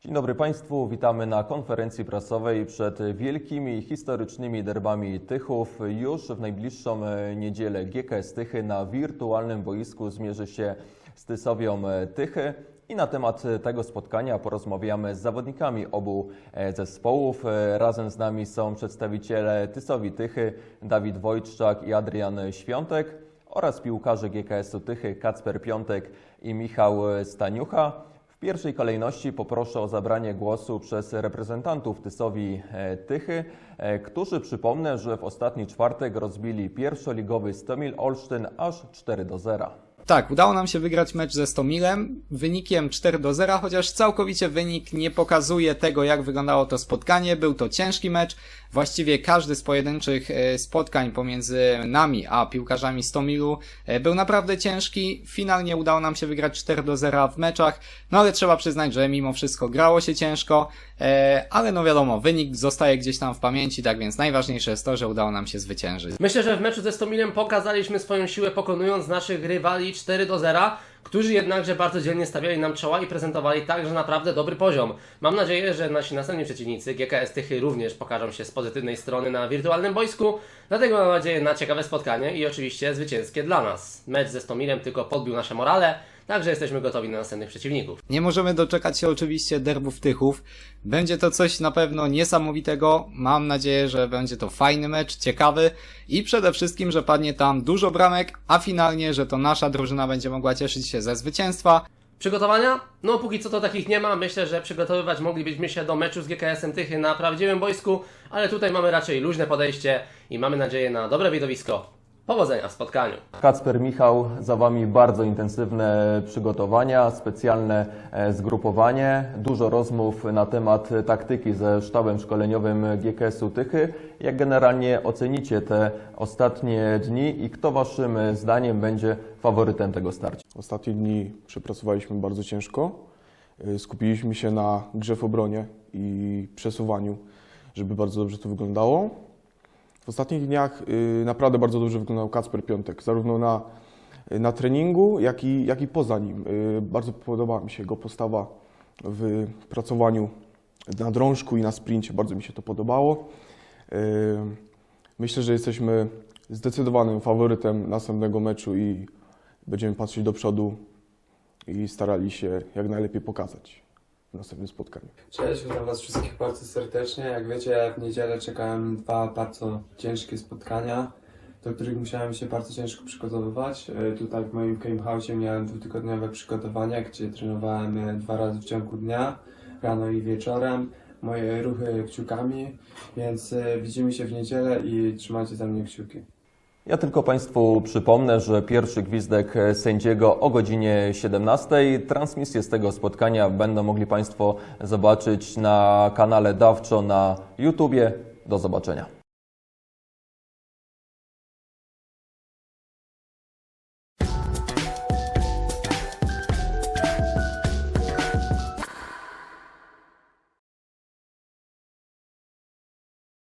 Dzień dobry Państwu, witamy na konferencji prasowej przed wielkimi historycznymi derbami Tychów. Już w najbliższą niedzielę GKS Tychy na wirtualnym boisku zmierzy się z Tysowią Tychy. I na temat tego spotkania porozmawiamy z zawodnikami obu zespołów. Razem z nami są przedstawiciele Tysowi Tychy, Dawid Wojczak i Adrian Świątek oraz piłkarze GKS-u Tychy Kacper Piątek i Michał Staniucha. W pierwszej kolejności poproszę o zabranie głosu przez reprezentantów Tysowi e, Tychy, e, którzy przypomnę, że w ostatni czwartek rozbili pierwszoligowy Stomil Olsztyn aż 4 do 0. Tak, udało nam się wygrać mecz ze Stomilem wynikiem 4 do 0, chociaż całkowicie wynik nie pokazuje tego, jak wyglądało to spotkanie. Był to ciężki mecz. Właściwie każdy z pojedynczych e, spotkań pomiędzy nami a piłkarzami Stomilu e, był naprawdę ciężki. Finalnie udało nam się wygrać 4 do 0 w meczach, no ale trzeba przyznać, że mimo wszystko grało się ciężko, ale no wiadomo, wynik zostaje gdzieś tam w pamięci, tak więc najważniejsze jest to, że udało nam się zwyciężyć. Myślę, że w meczu ze Stomilem pokazaliśmy swoją siłę pokonując naszych rywali 4 do 0, którzy jednakże bardzo dzielnie stawiali nam czoła i prezentowali także naprawdę dobry poziom. Mam nadzieję, że nasi następni przeciwnicy GKS Tychy również pokażą się z pozytywnej strony na wirtualnym boisku, dlatego mam nadzieję na ciekawe spotkanie i oczywiście zwycięskie dla nas. Mecz ze Stomilem tylko podbił nasze morale, także jesteśmy gotowi na następnych przeciwników. Nie możemy doczekać się oczywiście derbów Tychów. Będzie to coś na pewno niesamowitego. Mam nadzieję, że będzie to fajny mecz, ciekawy i przede wszystkim, że padnie tam dużo bramek, a finalnie, że to nasza drużyna będzie mogła cieszyć się ze zwycięstwa. Przygotowania? No póki co to takich nie ma. Myślę, że przygotowywać moglibyśmy się do meczu z GKS-em Tychy na prawdziwym boisku, ale tutaj mamy raczej luźne podejście i mamy nadzieję na dobre widowisko. Powodzenia w spotkaniu. Kacper, Michał, za Wami bardzo intensywne przygotowania, specjalne e, zgrupowanie, dużo rozmów na temat taktyki ze sztabem szkoleniowym GKS-u Tychy. Jak generalnie ocenicie te ostatnie dni i kto Waszym zdaniem będzie faworytem tego starcia? Ostatnie dni przepracowaliśmy bardzo ciężko. Y, Skupiliśmy się na grze w obronie i przesuwaniu, żeby bardzo dobrze to wyglądało. W ostatnich dniach y, naprawdę bardzo dobrze wyglądał Kacper Piątek, zarówno na, na treningu, jak i, jak i poza nim. Y, Bardzo podobała mi się jego postawa w pracowaniu na drążku i na sprincie. Bardzo mi się to podobało. Y, Myślę, że jesteśmy zdecydowanym faworytem następnego meczu i będziemy patrzeć do przodu i starali się jak najlepiej pokazać w następnym spotkaniu. Cześć, witam Was wszystkich bardzo serdecznie. Jak wiecie, w niedzielę czekałem dwa bardzo ciężkie spotkania, do których musiałem się bardzo ciężko przygotowywać. E, Tutaj w moim game house miałem dwutygodniowe przygotowania, gdzie trenowałem e, dwa razy w ciągu dnia, rano i wieczorem. Moje ruchy kciukami, więc e, widzimy się w niedzielę i trzymajcie za mnie kciuki. Ja tylko Państwu przypomnę, że pierwszy gwizdek sędziego o godzinie 17. Transmisję z tego spotkania będą mogli Państwo zobaczyć na kanale Dawczo na YouTubie. Do zobaczenia.